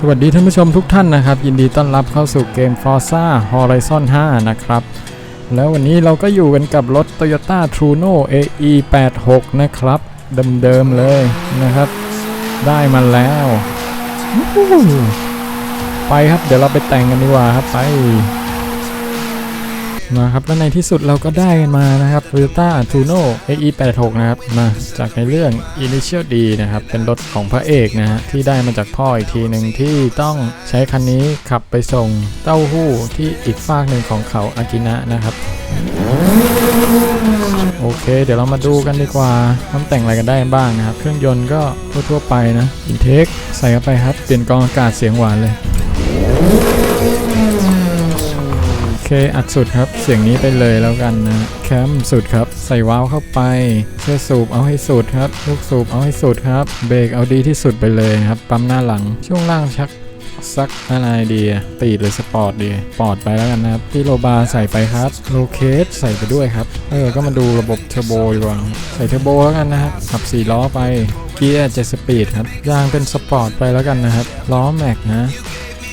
สวัสดีท่านผู้ชมทุกท่านนะครับ ยินดีต้อนรับเข้าสู่เกม Forza Horizon 5 นะครับ แล้ววันนี้เราก็อยู่กันกับรถ Toyota Truno AE 86 นะครับ เดิมๆเลยนะครับ ได้มาแล้ว ไปครับเดี๋ยวเราไปแต่งกันดีกว่าครับไป มาครับแล้วในที่สุดเราก็ได้กันมานะครับ Toyota Tuno AE 86 นะครับมาจากในเรื่อง Initial D นะครับ เป็นรถของพระเอกนะฮะที่ได้มาจากพ่ออีกทีหนึ่งที่ต้องใช้คันนี้ขับไปส่งเต้าหู้ที่อีกฝากหนึ่งของเขาอากินะนะครับ โอเค เดี๋ยวเรามาดูกันดีกว่าต้องแต่งอะไรกันได้บ้างนะครับ เครื่องยนต์ก็ทั่วๆไปนะอินเทคใส่เข้าไปครับเปลี่ยนกองอากาศเสียงหวานเลย เคอัดสุดครับเสียงนี้ไปเลยแล้วกันนะแคมสุดครับใส่วาล์วเข้าไปเชื่อสูบเอาให้สุดครับลูกสูบเอาให้สุดครับเบรกเอาดีที่สุดไปเลยครับปั๊มหน้าหลังช่วงล่างชักสักอะไรดีตีดหรือสปอร์ตดีปอร์ตไปแล้วกันนะครับพี่โลบาใส่ไปครับโลเคสใส่ไปด้วยครับ เออ ก็มาดูระบบเทอร์โบดีกว่าใส่เทอร์โบแล้วกันนะครับขับ 4 ล้อไปเกียร์7สปีดครับยางเป็นสปอร์ตไปแล้วกันนะครับ ล้อแม็กนะ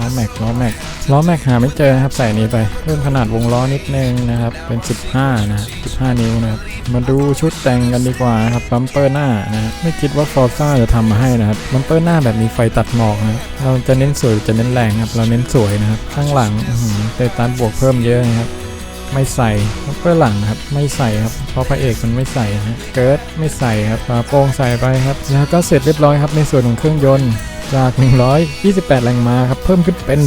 ล้อแม็กล้อแม็กล้อแม็กหาไม่เจอนะครับใส่นี้ไป เพิ่มขนาดวงล้อนิดนึงนะครับ เป็น 15 นะ15 นิ้วนะครับ มาดูชุดแต่งกันดีกว่านะครับบัมเปอร์หน้านะไม่คิดว่าฟอร์ซ่าจะทำมาให้นะครับบัมเปอร์หน้าแบบมีไฟตัดหมอกนะรเราจะเน้นสวยจะเน้นแรงครับ เราเน้นสวยนะครับ ข้างหลังเตตันบวกเพิ่มเยอะนะครับไม่ใส่บัมเปอร์หลังครับไม่ใส่ครับเพราะพระเอกมันไม่ใส่นะเกิร์ดไม่ใส่ครับฝาโปร่งใส่ไปครับแล้วก็เสร็จเรียบร้อยครับในส่วนของเครื่องยนต์ จาก 128 แรงม้าครับ เพิ่มขึ้นเป็น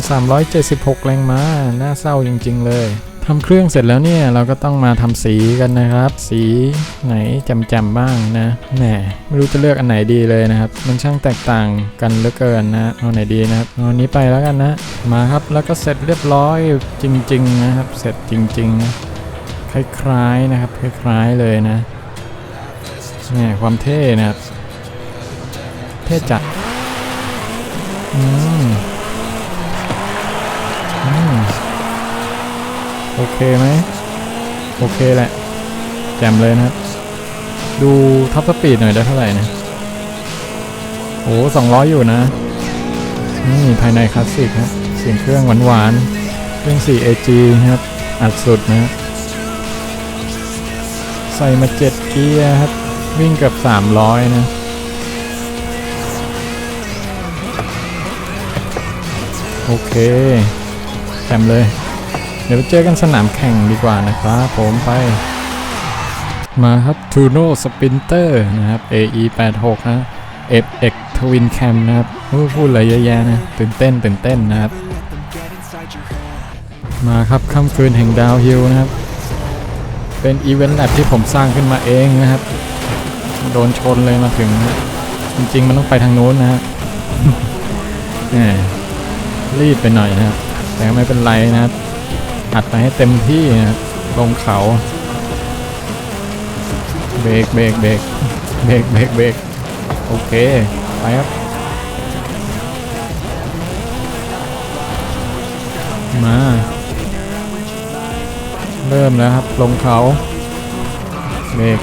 376 แรงม้า น่าเศร้าจริง ๆ เลยทำเครื่องเสร็จแล้วเนี่ย เราก็ต้องมาทำสีกันนะครับ สีไหนจำๆบ้างนะแหมไม่รู้จะเลือกอันไหนดีเลยนะครับ มันช่างแตกต่างกันเหลือเกินนะเอาไหนดีนะครับเอาอันนี้ไปแล้วกันนะมาครับแล้วก็เสร็จเรียบร้อยจริง ๆ นะครับ เสร็จจริงๆนะคล้ายๆนะครับคล้ายๆเลยนะเนี่ยความเท่นะครับ เท่จัด อืมอืมโอเคไหมโอเคแหละ แจ่มเลยนะครับ ดูท็อปสปีดหน่อยได้เท่าไหร่นะโอ้สองร้อยอยู่นะ นี่ภายในคลาสสิกครับเสียงเครื่องหวานๆ เครื่อง 4AG ครับ อัดสุดนะใส่มาเจ็ดเกียร์ครับ วิ่งเกับ300 นะ โอเคแจ่มเลย เดี๋ยวไปเจอกันสนามแข่งดีกว่านะครับผมไป มาครับ Tuno Sprinter นะครับ AE 86นะ FX Twin Cam นะครับพูดอะไรเยอะแยะนะ ตื่นเต้นตื่นเต้นนะครับ มาครับค่ำคืนแห่งดาวฮิลนะครับ เป็นอีเวนต์แลบที่ผมสร้างขึ้นมาเองนะครับ โดนชนเลยมาถึงนะจริงๆ มันต้องไปทางโน้นนะฮะ รีบไปหน่อยนะครับ แต่ไม่เป็นไรนะครับอัดไปให้เต็มที่นะครับลงเขาเบรกเบรกเบรกเบรกเบรกเบรกโอเค ไปครับ มา เริ่มแล้วครับ ลงเขาเบรก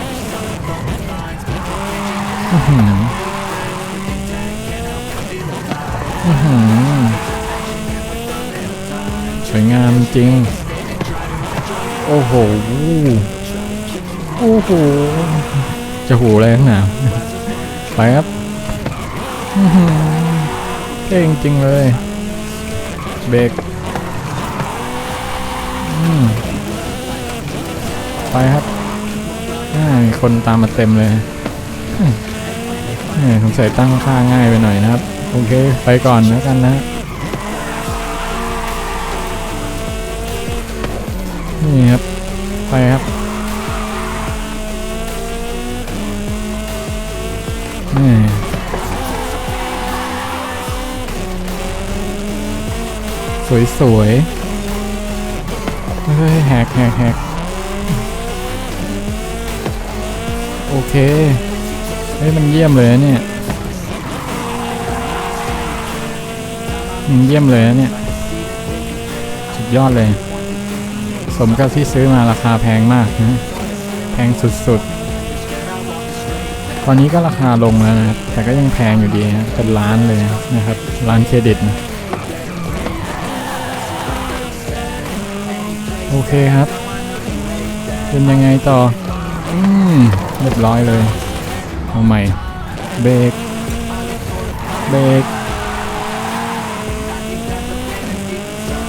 อื้อหืออื้อหือ สวยงามจริง โอ้โห โอ้โห จะหูอะไรข้างหนาไปครับเท่จริงเลย เบรกไปครับอ่ามีคนตามมาเต็มเลยอืมแหม่สงสัยตั้งค่าง่ายไปหน่อยนะครับ โอเค ไปก่อนแล้วกันนะ นี่ครับ ไปครับ นี่สวยสวยๆเฮ้ยแหกแหกแหกโอเค เฮ้ย มันเยี่ยมเลยเนี่ยมันเยี่ยมเลยนะเนี่ย สุดยอดเลย สมกับที่ซื้อมาราคาแพงมากนะแพงสุดๆ ตอนนี้ก็ราคาลงแล้วนะครับ แต่ก็ยังแพงอยู่ดีนะเป็นล้านเลยนะครับร้านเครดิตนะโอเคครับ เป็นยังไงต่อ อืมเรียบร้อยเลย เอาใหม่ เบรก เบรก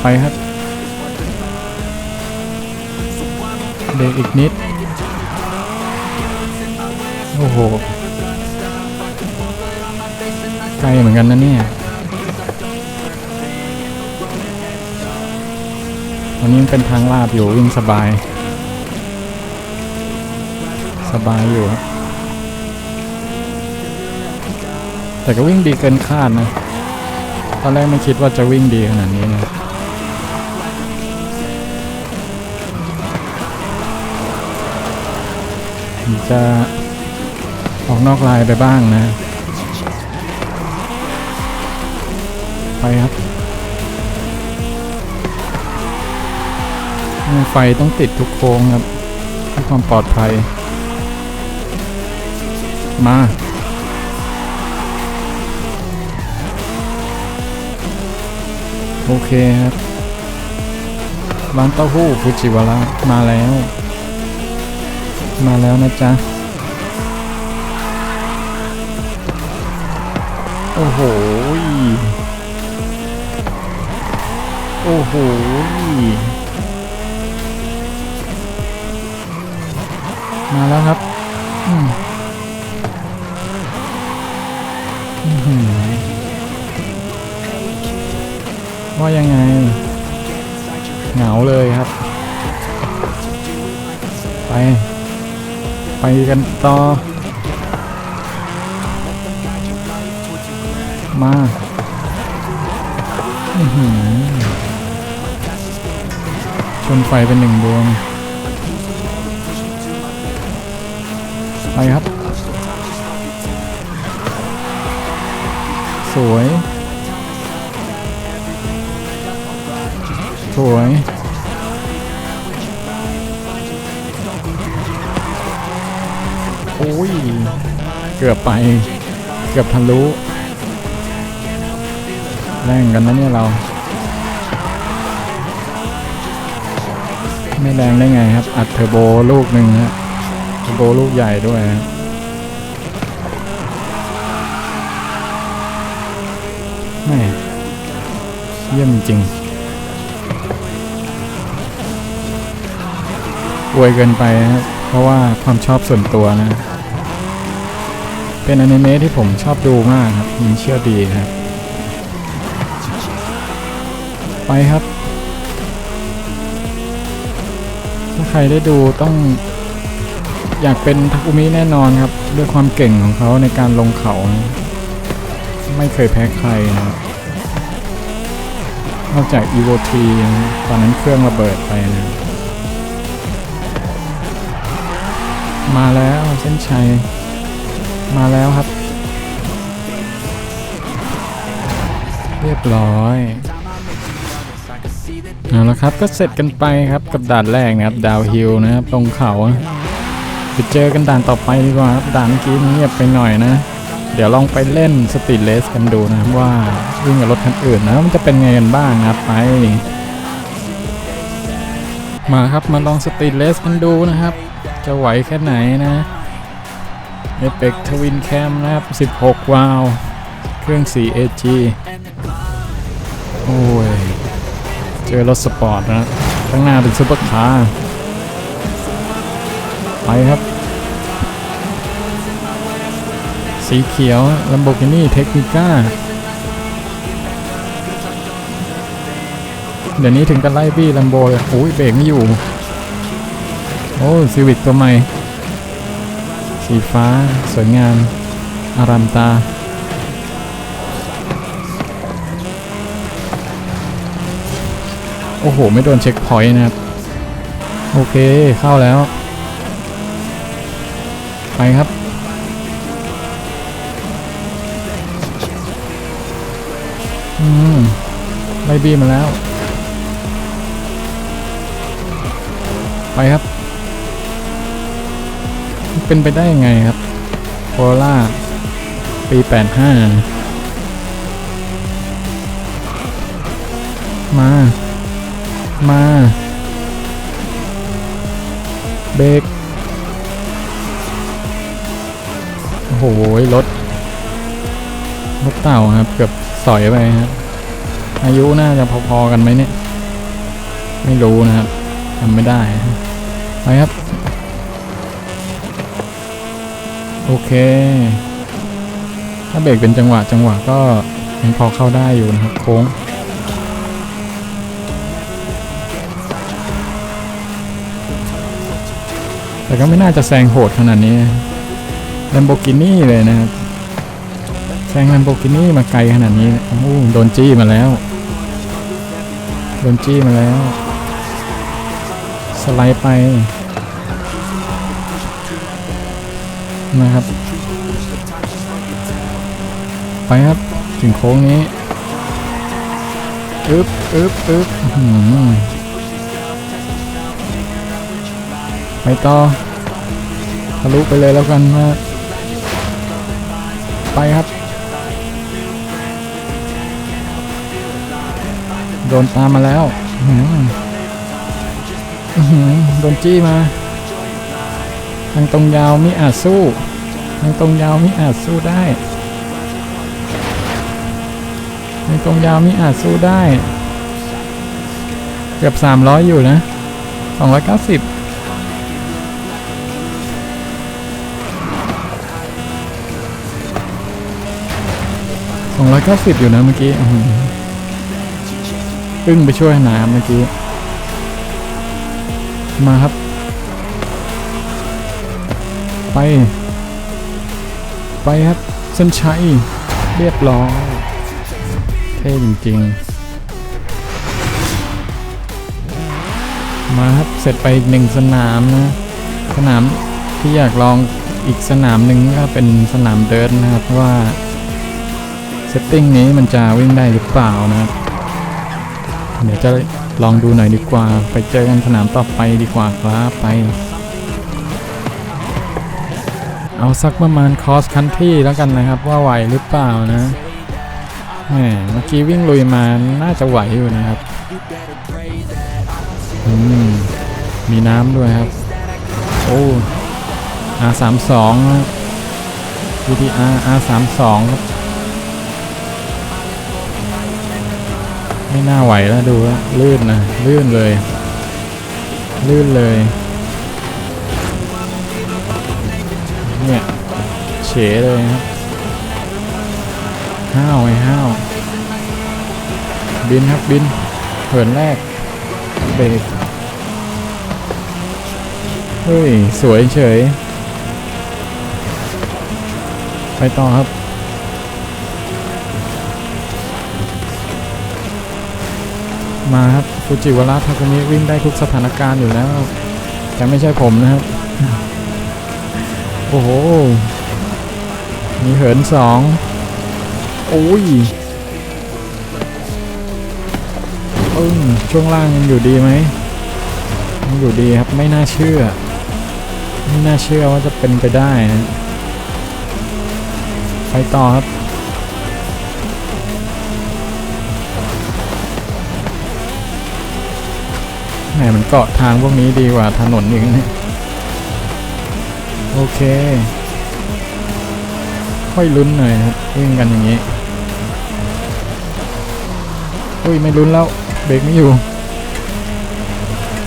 ไปครับ เบรกอีกนิด โอ้โหไกลเหมือนกันนะเนี่ยวันนี้เป็นทางลาดอยู่วิ่งสบาย สบายอยู่ แต่ก็วิ่งดีเกินคาดนะ ตอนแรกไม่คิดว่าจะวิ่งดีขนาดนี้นะ จะออกนอกลายไปบ้างนะ ไปครับ ไฟต้องติดทุกโค้งครับเพื่อความปลอดภัย มาโอเคครับร้านเต้าหู้ฟูจิวาระมาแล้ว มาแล้วนะจ๊ะ โอ้โห โอ้โห มาแล้วครับอือหือว่ายังไง เหงาเลยครับ ไป ไปกันต่อ มาชนไฟเป็นหนึ่งดวง ไปครับ สวย สวย ยเกือบไป เกือบทะลุแรงกันนะเนี่ยเรา ไม่แรงได้ไงครับ อัดเทอร์โบลูกหนึ่งฮะเทอร์โบลูกใหญ่ด้วยฮะแม่เยี่ยมจริงอวยเกินไปนะครับเพราะว่าความชอบส่วนตัวนะ เป็นอนิเมะที่ผมชอบดูมากครับยิงเชื่อดีครับ ไปครับ ถ้าใครได้ดูต้องอยากเป็นทักุมิแน่นอนครับ ด้วยความเก่งของเขาในการลงเขา ไม่เคยแพ้ใครนะครับนอกจาก EVO 3นะตอนนั้นเครื่องระเบิดไปนะ มาแล้วเส้นชัย มาแล้วครับ เรียบร้อยเอาละครับก็เสร็จกันไปครับกับด่านแรกนะครับดาวฮิลนะครับตรงเขาไปเจอกันด่านต่อไปดีกว่าครับด่านเมื่อกี้เงียบไปหน่อยนะ เดี๋ยวลองไปเล่นสตรีทเลสกันดูนะครับว่าวิ่งกับรถคันอื่นนะมันจะเป็นไงกันบ้างนะไป มาครับมาลองสตรีทเลสกันดูนะครับ จะไหวแค่ไหนนะ เอฟเ c กทวินแคมนะครับ 16 วาล์วเครื่อง 4AG โอ้ย เจอรถสปอร์ตนะข้างหน้าเป็นซุปเปอร์คาร์ไปครับ สีเขียว Lamborghini Technica เดี๋ยวนี้ถึงกันไล่บี้ลัมโบเลยโอ้ยเบรกไม่อยู่ โอ้ซีวิกตัวใหม่ สีฟ้า สวยงาม อารามตา โอ้โห ไม่โดนเช็คพอยต์นะครับ โอเค เข้าแล้ว ไปครับ อืมไล่บี้มาแล้ว ไปครับ เป็นไปได้ยังไงครับผล่าปี 85 มา มาเบรกโอ้โหรถรถเต่าครับ เกือบสอยไปครับ อายุน่าจะพอๆกันไหมเนี่ย ไม่รู้นะครับทำไม่ได้ ไปครับ โอเค ถ้าเบรกเป็นจังหวะจังหวะก็ยังพอเข้าได้อยู่นะครับโค้งแต่ก็ไม่น่าจะแซงโหดขนาดนี้ Lamborghini เลยนะครับแซง Lamborghini มาไกลขนาดนี้โอ้โหโดนจี้มาแล้ว โดนจี้มาแล้ว สไลด์ไป นะครับ ไปครับถึงโค้งนี้อึ๊บอึ๊บอึ๊บหือไปต่อทะลุไปเลยแล้วกันนะไปครับ โดนตามมาแล้วหืออื้อหือโดนจี้มา ทางตรงยาวมิอาจสู้ทางตรงยาวมิอาจสู้ได้ทางตรงยาวมิอาจสู้ได้ เกือบ 300 อยู่นะ 290 290 อยู่นะเมื่อกี้อื้อหืออึ้งไปช่วยหนาเมื่อกี้ มาครับ ไป ไปครับเส้นชัยเรียบร้อยเท่จริงๆ มาครับ เสร็จไปอีกหนึ่งสนามนะ สนามที่อยากลองอีกสนามหนึ่งก็เป็นสนามเดินนะครับว่าเซตติ้งนี้มันจะวิ่งได้หรือเปล่านะครับเดี๋ยวจะลองดูหน่อยดีกว่า ไปเจอกันสนามต่อไปดีกว่าครับไป เอาสักประมาณคอสคันที่แล้วกันนะครับ ว่าไหวหรือเปล่านะแหมเมื่อกี้วิ่งลุยมาน่าจะไหวอยู่นะครับอืมมีน้ำด้วยครับ โอ้ R32 ครับ VTR R32 ครับไม่น่าไหวแล้วดูแล้วลื่นนะ ลื่นเลย ลื่นเลย เนี่ยเฉเลยครับห้าวไอ้ห้าวบินครับบินเหินแรกเบรกเฮ้ย สวยเฉย ไปต่อครับมาครับฟูจิวาระทาคุมิวิ่งได้ทุกสถานการณ์อยู่แล้ว แต่ไม่ใช่ผมนะครับ โอ้โห มีเหินสองโอ้ยปึ้งช่วงล่างยังอยู่ดีไหมยังอยู่ดีครับไม่น่าเชื่อ ไม่น่าเชื่อว่าจะเป็นไปได้นะไปต่อครับแหมมันเกาะทางพวกนี้ดีกว่าถนนอีกนะ โอเค ค่อยลุ้นหน่อยครับวิ่งกันอย่างนี้อุ้ยไม่ลุ้นแล้วเบรกไม่อยู่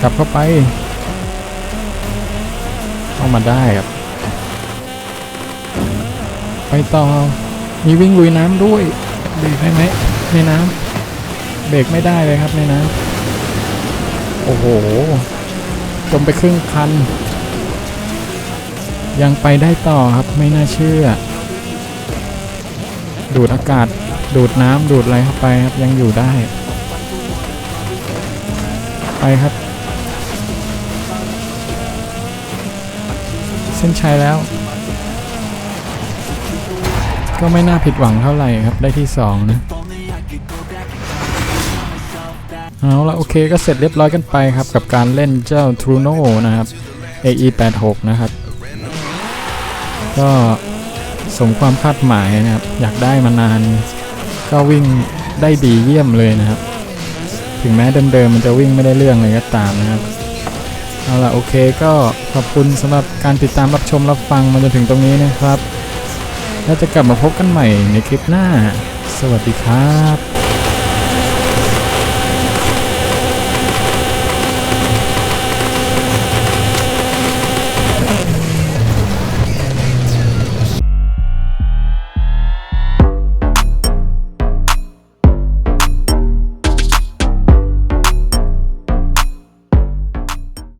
กลับเข้าไปเข้ามาได้ครับ ไปต่อมีวิ่งลุยน้ำด้วยเบรกได้ไหมในน้ำเบรกไม่ได้เลยครับในน้ำโอ้โหจมไปครึ่งคัน ยังไปได้ต่อครับไม่น่าเชื่อ ดูดอากาศดูดน้ำดูดอะไรเข้าไปครับยังอยู่ได้ ไปครับ เส้นชัยแล้ว ก็ไม่น่าผิดหวังเท่าไหร่ครับได้ที่2นะเอาละโอเคก็เสร็จเรียบร้อยกันไปครับ กับการเล่นเจ้า Truno นะครับ AE 86 นะครับ ก็สมความคาดหมายนะครับ อยากได้มานาน ก็วิ่งได้ดีเยี่ยมเลยนะครับ ถึงแม้เดิมๆมันจะวิ่งไม่ได้เรื่องเลยก็ตามนะครับเอาล่ะโอเคก็ขอบคุณสำหรับการติดตามรับชมรับฟังมาจนถึงตรงนี้นะครับ แล้วจะกลับมาพบกันใหม่ในคลิปหน้า สวัสดีครับ